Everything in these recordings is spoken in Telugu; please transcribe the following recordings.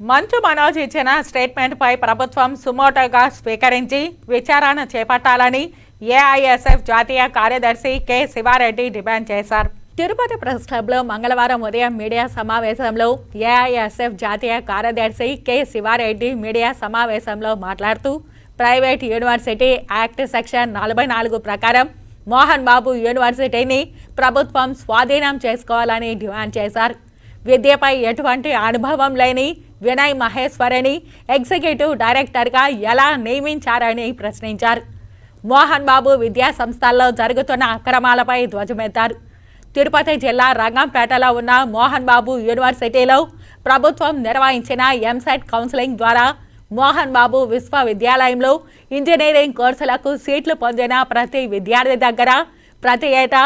మంచు మనోజ్ ఇచ్చిన స్టేట్మెంట్పై ప్రభుత్వం సుమోటోగా స్వీకరించి విచారణ చేపట్టాలని ఏఐఎస్ఎఫ్ జాతీయ కార్యదర్శి కె శివారెడ్డి డిమాండ్ చేశారు. తిరుపతి ప్రెస్ క్లబ్లో మంగళవారం ఉదయం మీడియా సమావేశంలో ఏఐఎస్ఎఫ్ జాతీయ కార్యదర్శి కె శివారెడ్డి మీడియా సమావేశంలో మాట్లాడుతూ ప్రైవేట్ యూనివర్సిటీ యాక్ట్ సెక్షన్ నలభై నాలుగు ప్రకారం మోహన్ బాబు యూనివర్సిటీని ప్రభుత్వం స్వాధీనం చేసుకోవాలని డిమాండ్ చేశారు. విద్యపై ఎటువంటి అనుభవం లేని వినయ్ మహేశ్వరిని ఎగ్జిక్యూటివ్ డైరెక్టర్గా ఎలా నియమించారని ప్రశ్నించారు. మోహన్ బాబు విద్యా సంస్థల్లో జరుగుతున్న అక్రమాలపై ధ్వజమెత్తారు. తిరుపతి జిల్లా రంగంపేటలో ఉన్న మోహన్ బాబు యూనివర్సిటీలో ప్రభుత్వం నిర్వహించిన ఎంసెట్ కౌన్సిలింగ్ ద్వారా మోహన్ బాబు విశ్వవిద్యాలయంలో ఇంజనీరింగ్ కోర్సులకు సీట్లు పొందిన ప్రతి విద్యార్థి దగ్గర ప్రతి ఏటా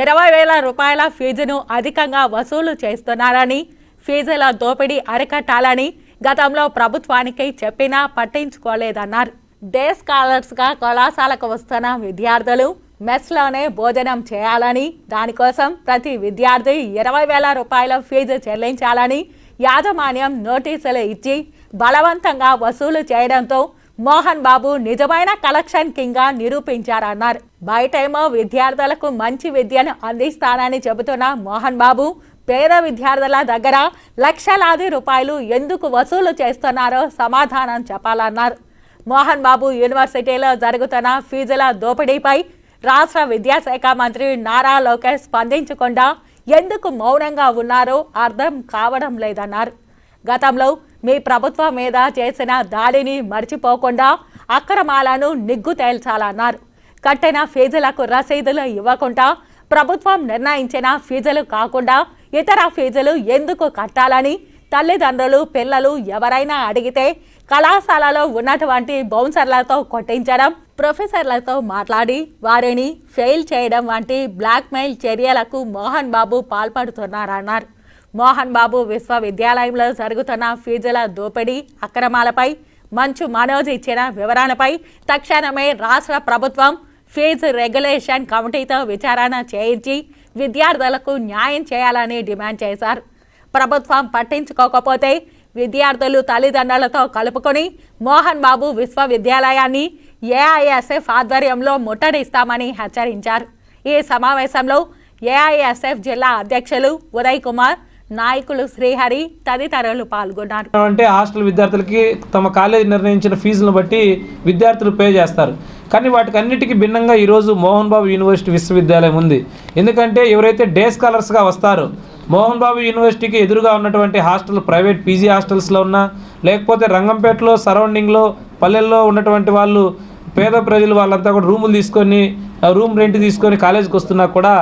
ఇరవై వేల రూపాయల ఫీజును అధికంగా వసూలు చేస్తున్నారని ఫీజుల దోపిడీ అరికట్టాలని గతంలో ప్రభుత్వానికి చెప్పినా పట్టించుకోలేదన్నారు. డే స్కాలర్స్గా కళాశాలకు వస్తున్న విద్యార్థులు మెస్లోనే భోజనం చేయాలని దానికోసం ప్రతి విద్యార్థి ఇరవై వేల రూపాయల ఫీజు చెల్లించాలని యాజమాన్యం నోటీసులు ఇచ్చి బలవంతంగా వసూలు చేయడంతో మోహన్ బాబు నిజమైన కలెక్షన్ కింగ్గా నిరూపించారన్నారు. బయటేమో విద్యార్థులకు మంచి విద్యను అందిస్తానని చెబుతున్న మోహన్ బాబు పేద విద్యార్థుల దగ్గర లక్షలాది రూపాయలు ఎందుకు వసూలు చేస్తున్నారో సమాధానం చెప్పాలన్నారు. మోహన్ బాబు యూనివర్సిటీలో జరుగుతున్న ఫీజుల దోపిడీపై రాష్ట్ర విద్యాశాఖ మంత్రి నారా లోకేష్ స్పందించకుండా ఎందుకు మౌనంగా ఉన్నారో అర్థం కావడం లేదన్నారు. గతంలో మీ ప్రభుత్వం మీద చేసిన దాడిని మర్చిపోకుండా అక్రమాలను నిగ్గు తేల్చాలన్నారు. కట్టిన ఫీజులకు రసీదులు ఇవ్వకుండా ప్రభుత్వం నిర్ణయించిన ఫీజులు కాకుండా ఇతర ఫీజులు ఎందుకు కట్టాలని తల్లిదండ్రులు పిల్లలు ఎవరైనా అడిగితే కళాశాలలో ఉన్నటువంటి బౌన్సర్లతో కొట్టించడం ప్రొఫెసర్లతో మాట్లాడి వారిని ఫెయిల్ చేయడం వంటి బ్లాక్మెయిల్ చర్యలకు మోహన్ బాబు పాల్పడుతున్నారన్నారు. మోహన్ బాబు విశ్వవిద్యాలయంలో జరుగుతున్న ఫీజుల దోపిడీ అక్రమాలపై మంచు మనోజ్ ఇచ్చిన వివరణపై తక్షణమే రాష్ట్ర ప్రభుత్వం ఫీజు రెగ్యులేషన్ కమిటీతో విచారణ చేయించి విద్యార్థులకు న్యాయం చేయాలని డిమాండ్ చేశారు. ప్రభుత్వం పట్టించుకోకపోతే విద్యార్థులు తల్లిదండ్రులతో కలుపుకొని మోహన్ బాబు విశ్వవిద్యాలయాన్ని ఏఐఎస్ఎఫ్ ఆధ్వర్యంలో ముట్టడిస్తామని హెచ్చరించారు. ఈ సమావేశంలో ఏఐఎస్ఎఫ్ జిల్లా అధ్యక్షులు ఉదయ్ కుమార్ నాయకులు శ్రీహరి తదితరులు పాల్గొన్నారు. అంటే హాస్టల్ విద్యార్థులకి తమ కాలేజీ నిర్ణయించిన ఫీజులను బట్టి విద్యార్థులు పే చేస్తారు. కానీ వాటికి అన్నిటికీ భిన్నంగా ఈరోజు మోహన్ బాబు యూనివర్సిటీ విశ్వవిద్యాలయం ఉంది. ఎందుకంటే ఎవరైతే డే స్కాలర్స్గా వస్తారో మోహన్ బాబు యూనివర్సిటీకి ఎదురుగా ఉన్నటువంటి హాస్టల్ ప్రైవేట్ పీజీ హాస్టల్స్లో ఉన్నా లేకపోతే రంగంపేటలో సరౌండింగ్లో పల్లెల్లో ఉన్నటువంటి వాళ్ళు పేద ప్రజలు వాళ్ళంతా కూడా రూములు తీసుకొని రూమ్ రెంట్ తీసుకొని కాలేజీకి వస్తున్నా కూడా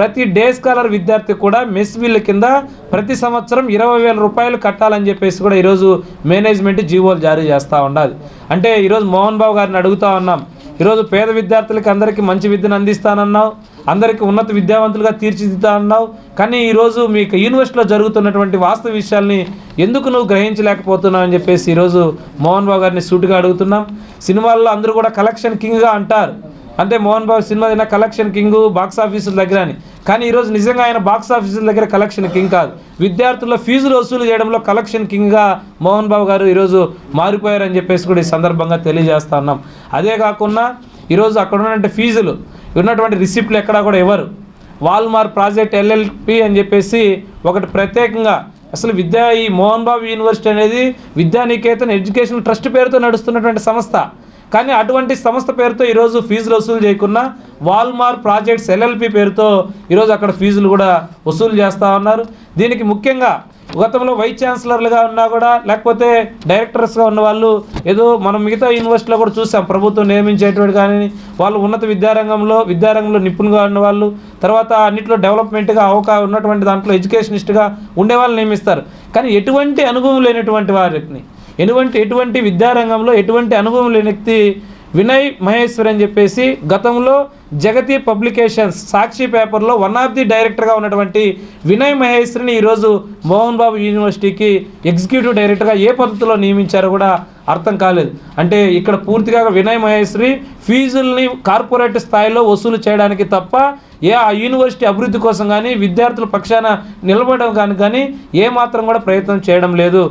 ప్రతి డే స్కాలర్ విద్యార్థి కూడా మెస్ బిల్ కింద ప్రతి సంవత్సరం ఇరవై వేల రూపాయలు కట్టాలని చెప్పేసి కూడా ఈరోజు మేనేజ్మెంట్ జీవోలు జారీ చేస్తూ ఉండాలి. అంటే ఈరోజు మోహన్ బాబు గారిని అడుగుతా ఉన్నాం. ఈరోజు పేద విద్యార్థులకి అందరికీ మంచి విద్యను అందిస్తానన్నావు. అందరికీ ఉన్నత విద్యావంతులుగా తీర్చిదిద్దా అన్నావు. కానీ ఈరోజు మీకు యూనివర్సిటీలో జరుగుతున్నటువంటి వాస్తవ విషయాల్ని ఎందుకు నువ్వు గ్రహించలేకపోతున్నావు అని చెప్పేసి ఈరోజు మోహన్ బాబు గారిని సూటుగా అడుగుతున్నాం. సినిమాల్లో అందరూ కూడా కలెక్షన్ కింగ్గా అంటారు. అంటే మోహన్ బాబు సినిమా అయినా కలెక్షన్ కింగ్ బాక్స్ ఆఫీసుల దగ్గర అని. కానీ ఈరోజు నిజంగా ఆయన బాక్స్ ఆఫీసుల దగ్గర కలెక్షన్ కింగ్ కాదు. విద్యార్థుల ఫీజులు వసూలు చేయడంలో కలెక్షన్ కింగ్గా మోహన్ బాబు గారు ఈరోజు మారిపోయారని చెప్పేసి కూడా ఈ సందర్భంగా తెలియజేస్తా ఉన్నాం. అదే కాకుండా ఈరోజు అక్కడ ఉన్నటువంటి ఫీజులు ఉన్నటువంటి రిసిప్ట్లు ఎక్కడా కూడా ఇవ్వరు వాల్మార్ ప్రాజెక్ట్ ఎల్ఎల్పి అని చెప్పేసి ఒకటి ప్రత్యేకంగా అసలు విద్యా ఈ మోహన్ బాబు యూనివర్సిటీ అనేది విద్యానికేతన్ ఎడ్యుకేషన్ ట్రస్ట్ పేరుతో నడుస్తున్నటువంటి సంస్థ. కానీ అటువంటి సంస్థ పేరుతో ఈరోజు ఫీజులు వసూలు చేయకుండా వాల్మార్ ప్రాజెక్ట్స్ ఎల్ఎల్పి పేరుతో ఈరోజు అక్కడ ఫీజులు కూడా వసూలు చేస్తూ ఉన్నారు. దీనికి ముఖ్యంగా గతంలో వైస్ ఛాన్సలర్లుగా ఉన్నా కూడా లేకపోతే డైరెక్టర్స్గా ఉన్న వాళ్ళు ఏదో మనం మిగతా యూనివర్సిటీలో కూడా చూసాం ప్రభుత్వం నియమించేటువంటి కానీ వాళ్ళు ఉన్నత విద్యారంగంలో విద్యారంగంలో నిపుణులుగా ఉన్న వాళ్ళు తర్వాత అన్నింటిలో డెవలప్మెంట్గా అవకా ఉన్నటువంటి దాంట్లో ఎడ్యుకేషనిస్ట్గా ఉండే వాళ్ళు నియమిస్తారు. కానీ ఎటువంటి అనుభవం లేనటువంటి వారిని ఎటువంటి ఎటువంటి విద్యారంగంలో ఎటువంటి అనుభవం లేని వ్యక్తి వినయ్ మహేశ్వర్ అని చెప్పేసి గతంలో జగతి పబ్లికేషన్స్ సాక్షి పేపర్లో వన్ ఆఫ్ ది డైరెక్టర్గా ఉన్నటువంటి వినయ్ మహేశ్వరిని ఈరోజు మోహన్ బాబు యూనివర్సిటీకి ఎగ్జిక్యూటివ్ డైరెక్టర్గా ఏ పద్ధతిలో నియమించారో కూడా అర్థం కాలేదు. అంటే ఇక్కడ పూర్తిగా వినయ్ మహేశ్వరి ఫీజుల్ని కార్పొరేట్ స్థాయిలో వసూలు చేయడానికి తప్ప ఏ ఆ యూనివర్సిటీ అభివృద్ధి కోసం కానీ విద్యార్థుల పక్షాన నిలబడడం కానీ కానీ ఏమాత్రం కూడా ప్రయత్నం చేయడం లేదు.